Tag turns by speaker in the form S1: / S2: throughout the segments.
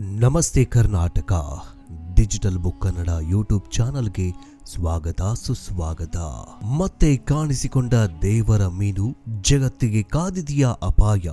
S1: ನಮಸ್ತೆ Karnataka digital book Kannada YouTube ಚಾನಲ್ಗೆ ಸ್ವಾಗತ ಸುಸ್ವಾಗತ. ಮತ್ತೆ ಕಾಣಿಸಿಕೊಂಡ ದೇವರ ಮೀನು ಜಗತ್ತಿಗೆ ಕಾದಿದೆಯ ಅಪಾಯ?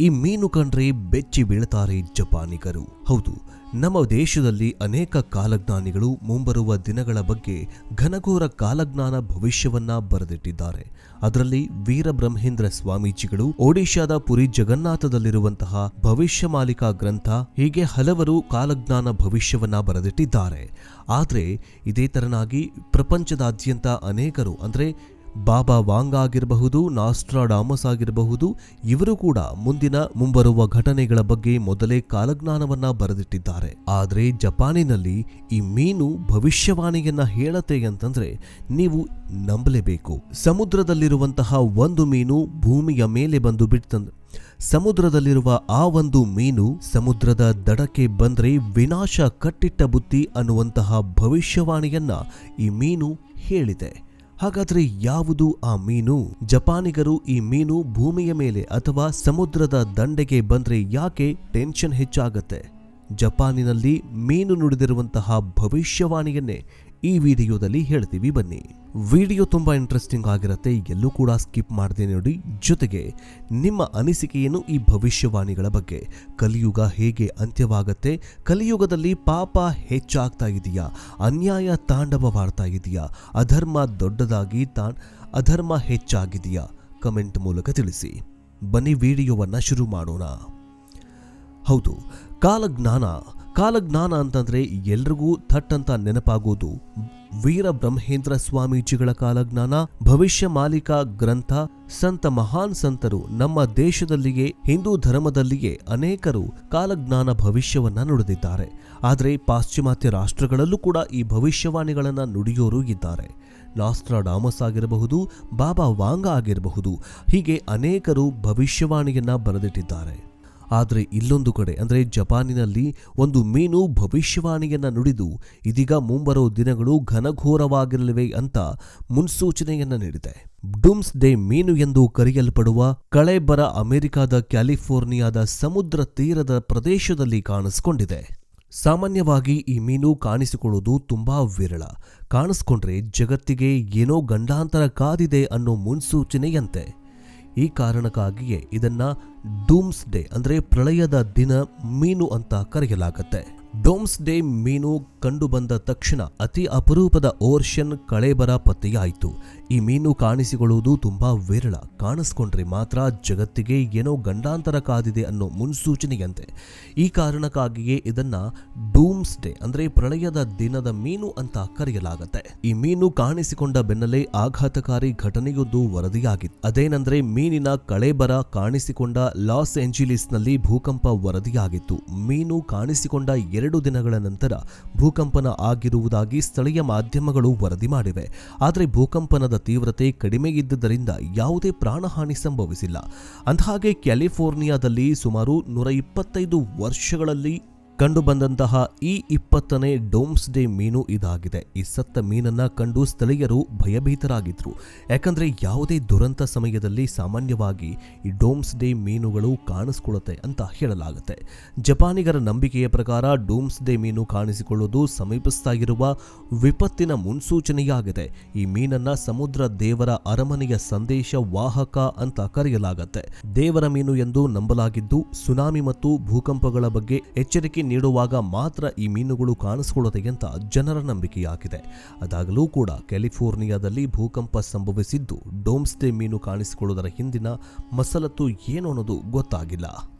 S1: ಈ ಮೀನು ಕಂಡ್ರೆ ಬೆಚ್ಚಿ ಬೀಳ್ತಾರೆ ಜಪಾನಿಗರು. ಹೌದು, ನಮ್ಮ ದೇಶದಲ್ಲಿ ಅನೇಕ ಕಾಲಜ್ಞಾನಿಗಳು ಮುಂಬರುವ ದಿನಗಳ ಬಗ್ಗೆ ಘನಘೋರ ಕಾಲಜ್ಞಾನ ಭವಿಷ್ಯವನ್ನ ಬರೆದಿಟ್ಟಿದ್ದಾರೆ. ಅದರಲ್ಲಿ ವೀರಬ್ರಹ್ಮೇಂದ್ರ ಸ್ವಾಮೀಜಿಗಳು, ಒಡಿಶಾದ ಪುರಿ ಜಗನ್ನಾಥದಲ್ಲಿರುವಂತಹ ಭವಿಷ್ಯ ಮಾಲಿಕಾ ಗ್ರಂಥ, ಹೀಗೆ ಹಲವರು ಕಾಲಜ್ಞಾನ ಭವಿಷ್ಯವನ್ನ ಬರೆದಿಟ್ಟಿದ್ದಾರೆ. ಆದರೆ ಇದೇ ತರನಾಗಿ ಪ್ರಪಂಚದಾದ್ಯಂತ ಅನೇಕರು, ಅಂದ್ರೆ ಬಾಬಾ ವಾಂಗ್ ಆಗಿರಬಹುದು, ನಾಸ್ಟ್ರಾಡಾಮಸ್ ಆಗಿರಬಹುದು, ಇವರು ಕೂಡ ಮುಂದಿನ ಮುಂಬರುವ ಘಟನೆಗಳ ಬಗ್ಗೆ ಮೊದಲೇ ಕಾಲಜ್ಞಾನವನ್ನ ಬರೆದಿಟ್ಟಿದ್ದಾರೆ. ಆದರೆ ಜಪಾನಿನಲ್ಲಿ ಈ ಮೀನು ಭವಿಷ್ಯವಾಣಿಯನ್ನ ಹೇಳತ್ತೆ ಅಂತಂದ್ರೆ ನೀವು ನಂಬಲೇಬೇಕು. ಸಮುದ್ರದಲ್ಲಿರುವಂತಹ ಒಂದು ಮೀನು ಭೂಮಿಯ ಮೇಲೆ ಬಂದು ಬಿಡ್ತಂದ್ರೆ ಸಮುದ್ರದಲ್ಲಿರುವ ಆ ಒಂದು ಮೀನು ಸಮುದ್ರದ ದಡಕ್ಕೆ ಬಂದ್ರೆ ವಿನಾಶ ಕಟ್ಟಿಟ್ಟ ಬುತ್ತಿ ಅನ್ನುವಂತಹ ಭವಿಷ್ಯವಾಣಿಯನ್ನ ಈ ಮೀನು ಹೇಳಿದೆ. ಹಾಗಾದ್ರೆ ಯಾವುದು ಆ ಮೀನು? ಜಪಾನಿಗರು ಈ ಮೀನು ಭೂಮಿಯ ಮೇಲೆ ಅಥವಾ ಸಮುದ್ರದ ದಂಡೆಗೆ ಬಂದ್ರೆ ಯಾಕೆ ಟೆನ್ಷನ್ ಹೆಚ್ಚಾಗತ್ತೆ? ಜಪಾನಿನಲ್ಲಿ ಮೀನು ನುಡಿದಿರುವಂತಹ ಭವಿಷ್ಯವಾಣಿಯನ್ನೇ ಈ ವಿಡಿಯೋದಲ್ಲಿ ಹೇಳ್ತೀವಿ ಬನ್ನಿ. ವಿಡಿಯೋ ತುಂಬಾ ಇಂಟ್ರೆಸ್ಟಿಂಗ್ ಆಗಿರುತ್ತೆ, ಎಲ್ಲೂ ಕೂಡ ಸ್ಕಿಪ್ ಮಾಡದೆ ನೋಡಿ. ಜೊತೆಗೆ, ನಿಮ್ಮ ಅನಿಸಿಕೆಯನ್ನು ಈ ಭವಿಷ್ಯವಾಣಿಗಳ ಬಗ್ಗೆ, ಕಲಿಯುಗ ಹೇಗೆ ಅಂತ್ಯವಾಗತ್ತೆ, ಕಲಿಯುಗದಲ್ಲಿ ಪಾಪ ಹೆಚ್ಚಾಗ್ತಾ ಇದೆಯಾ, ಅನ್ಯಾಯ ತಾಂಡವವಾಡ್ತಾ ಇದೆಯಾ, ಅಧರ್ಮ ದೊಡ್ಡದಾಗಿ ತಾ ಅಧರ್ಮ ಹೆಚ್ಚಾಗಿದೆಯಾ ಕಮೆಂಟ್ ಮೂಲಕ ತಿಳಿಸಿ. ಬನ್ನಿ ವಿಡಿಯೋವನ್ನ ಶುರು ಮಾಡೋಣ. ಹೌದು, ಕಾಲಜ್ಞಾನ ಕಾಲಜ್ಞಾನ ಅಂತಂದ್ರೆ ಎಲ್ರಿಗೂ ಥಟ್ ಅಂತ ನೆನಪಾಗೋದು. ವೀರ ಬ್ರಹ್ಮೇಂದ್ರ ಸ್ವಾಮೀಜಿಗಳ ಕಾಲಜ್ಞಾನ, ಭವಿಷ್ಯ ಮಾಲಿಕ ಗ್ರಂಥ, ಸಂತ ಮಹಾನ್ ಸಂತರು ನಮ್ಮ ದೇಶದಲ್ಲಿಯೇ, ಹಿಂದೂ ಧರ್ಮದಲ್ಲಿಯೇ ಅನೇಕರು ಕಾಲಜ್ಞಾನ ಭವಿಷ್ಯವನ್ನ ನುಡಿದಿದ್ದಾರೆ. ಆದರೆ ಪಾಶ್ಚಿಮಾತ್ಯ ರಾಷ್ಟ್ರಗಳಲ್ಲೂ ಕೂಡ ಈ ಭವಿಷ್ಯವಾಣಿಗಳನ್ನು ನುಡಿಯೋರು ಇದ್ದಾರೆ. ನಾಸ್ಟ್ರಾಡಾಮಸ್ ಆಗಿರಬಹುದು, ಬಾಬಾ ವಾಂಗ ಆಗಿರಬಹುದು, ಹೀಗೆ ಅನೇಕರು ಭವಿಷ್ಯವಾಣಿಯನ್ನ ಬರೆದಿಟ್ಟಿದ್ದಾರೆ. ಆದರೆ ಇಲ್ಲೊಂದು ಕಡೆ, ಅಂದರೆ ಜಪಾನಿನಲ್ಲಿ ಒಂದು ಮೀನು ಭವಿಷ್ಯವಾಣಿಯನ್ನು ನುಡಿದು ಇದೀಗ ಮುಂಬರುವ ದಿನಗಳು ಘನಘೋರವಾಗಿರಲಿವೆ ಅಂತ ಮುನ್ಸೂಚನೆಯನ್ನು ನೀಡಿದೆ. ಡೂಮ್ಸ್ ಡೇ ಮೀನು ಎಂದು ಕರೆಯಲ್ಪಡುವ ಕಳೆಬರ ಅಮೆರಿಕದ ಕ್ಯಾಲಿಫೋರ್ನಿಯಾದ ಸಮುದ್ರ ತೀರದ ಪ್ರದೇಶದಲ್ಲಿ ಕಾಣಿಸಿಕೊಂಡಿದೆ. ಸಾಮಾನ್ಯವಾಗಿ ಈ ಮೀನು ಕಾಣಿಸಿಕೊಳ್ಳುವುದು ತುಂಬಾ ವಿರಳ. ಕಾಣಿಸ್ಕೊಂಡ್ರೆ ಜಗತ್ತಿಗೆ ಏನೋ ಗಂಡಾಂತರ ಕಾದಿದೆ ಅನ್ನೋ ಮುನ್ಸೂಚನೆಯಂತೆ. ಈ ಕಾರಣಕ್ಕಾಗಿಯೇ ಇದನ್ನ ಡೂಮ್ಸ್ ಡೇ ಅಂದ್ರೆ ಪ್ರಳಯದ ದಿನ ಮೀನು ಅಂತ ಕರೆಯಲಾಗತ್ತೆ. ಡೋಮ್ಸ್ ಡೇ ಮೀನು ಕಂಡುಬಂದ ತಕ್ಷಣ ಅತಿ ಅಪರೂಪದ ಓರ್ಷನ್ ಕಳೆಬರ ಪತ್ತೆಯಾಯಿತು. ಈ ಮೀನು ಕಾಣಿಸಿಕೊಳ್ಳುವುದು ತುಂಬಾ ವಿರಳ. ಕಾಣಿಸ್ಕೊಂಡ್ರೆ ಮಾತ್ರ ಜಗತ್ತಿಗೆ ಏನೋ ಗಂಡಾಂತರ ಕಾದಿದೆ ಅನ್ನೋ ಮುನ್ಸೂಚನೆಯಂತೆ. ಈ ಕಾರಣಕ್ಕಾಗಿಯೇ ಇದನ್ನ ಡೂಮ್ಸ್ ಡೇ ಅಂದ್ರೆ ಪ್ರಳಯದ ದಿನದ ಮೀನು ಅಂತ ಕರೆಯಲಾಗುತ್ತೆ. ಈ ಮೀನು ಕಾಣಿಸಿಕೊಂಡ ಬೆನ್ನಲ್ಲೇ ಆಘಾತಕಾರಿ ಘಟನೆಯೊಂದು ವರದಿಯಾಗಿತ್ತು. ಅದೇನೆಂದ್ರೆ ಮೀನಿನ ಕಳೆಬರ ಕಾಣಿಸಿಕೊಂಡ ಲಾಸ್ ಏಂಜಲೀಸ್ನಲ್ಲಿ ಭೂಕಂಪ ವರದಿಯಾಗಿತ್ತು. ಮೀನು ಕಾಣಿಸಿಕೊಂಡ ದಿನಗಳ ನಂತರ ಭೂಕಂಪನ ಆಗಿರುವುದಾಗಿ ಸ್ಥಳೀಯ ಮಾಧ್ಯಮಗಳು ವರದಿ ಮಾಡಿವೆ. ಆದರೆ ಭೂಕಂಪನದ ತೀವ್ರತೆ ಕಡಿಮೆ ಇದ್ದುದರಿಂದ ಯಾವುದೇ ಪ್ರಾಣಹಾನಿ ಸಂಭವಿಸಿಲ್ಲ. ಅಂದಹಾಗೆ ಕ್ಯಾಲಿಫೋರ್ನಿಯಾದಲ್ಲಿ ಸುಮಾರು ನೂರ ಇಪ್ಪತ್ತೈದು ವರ್ಷಗಳಲ್ಲಿ ಕಂಡುಬಂದಂತಹ ಈ ಇಪ್ಪತ್ತನೇ ಡೋಮ್ಸ್ ಡೇ ಮೀನು ಇದಾಗಿದೆ. ಈ ಸತ್ತ ಮೀನನ್ನ ಕಂಡು ಸ್ಥಳೀಯರು ಭಯಭೀತರಾಗಿದ್ರು. ಯಾಕಂದ್ರೆ ಯಾವುದೇ ದುರಂತ ಸಮಯದಲ್ಲಿ ಸಾಮಾನ್ಯವಾಗಿ ಈ ಡೋಮ್ಸ್ ಡೇ ಮೀನುಗಳು ಕಾಣಿಸ್ಕೊಳ್ಳುತ್ತೆ ಅಂತ ಹೇಳಲಾಗುತ್ತೆ. ಜಪಾನಿಗರ ನಂಬಿಕೆಯ ಪ್ರಕಾರ ಡೋಮ್ಸ್ ಡೇ ಮೀನು ಕಾಣಿಸಿಕೊಳ್ಳುವುದು ಸಮೀಪಿಸ್ತಾ ಇರುವ ವಿಪತ್ತಿನ ಮುನ್ಸೂಚನೆಯಾಗಿದೆ. ಈ ಮೀನನ್ನ ಸಮುದ್ರ ದೇವರ ಅರಮನೆಯ ಸಂದೇಶ ವಾಹಕ ಅಂತ ಕರೆಯಲಾಗುತ್ತೆ. ದೇವರ ಮೀನು ಎಂದು ನಂಬಲಾಗಿದ್ದು, ಸುನಾಮಿ ಮತ್ತು ಭೂಕಂಪಗಳ ಬಗ್ಗೆ ಎಚ್ಚರಿಕೆ ನೀಡುವಾಗ ಮಾತ್ರ ಈ ಮೀನುಗಳು ಕಾಣಿಸಿಕೊಳ್ಳುತ್ತೆ ಅಂತ ಜನರ ನಂಬಿಕೆಯಾಗಿದೆ. ಅದಾಗಲೂ ಕೂಡ ಕ್ಯಾಲಿಫೋರ್ನಿಯಾದಲ್ಲಿ ಭೂಕಂಪ ಸಂಭವಿಸಿದ್ದು ಡೋಮ್ಸ್ಡೇ ಮೀನು ಕಾಣಿಸಿಕೊಳ್ಳುವುದರ ಹಿಂದಿನ ಮಸಲತ್ತು ಏನು ಅನ್ನೋದು ಗೊತ್ತಾಗಿಲ್ಲ.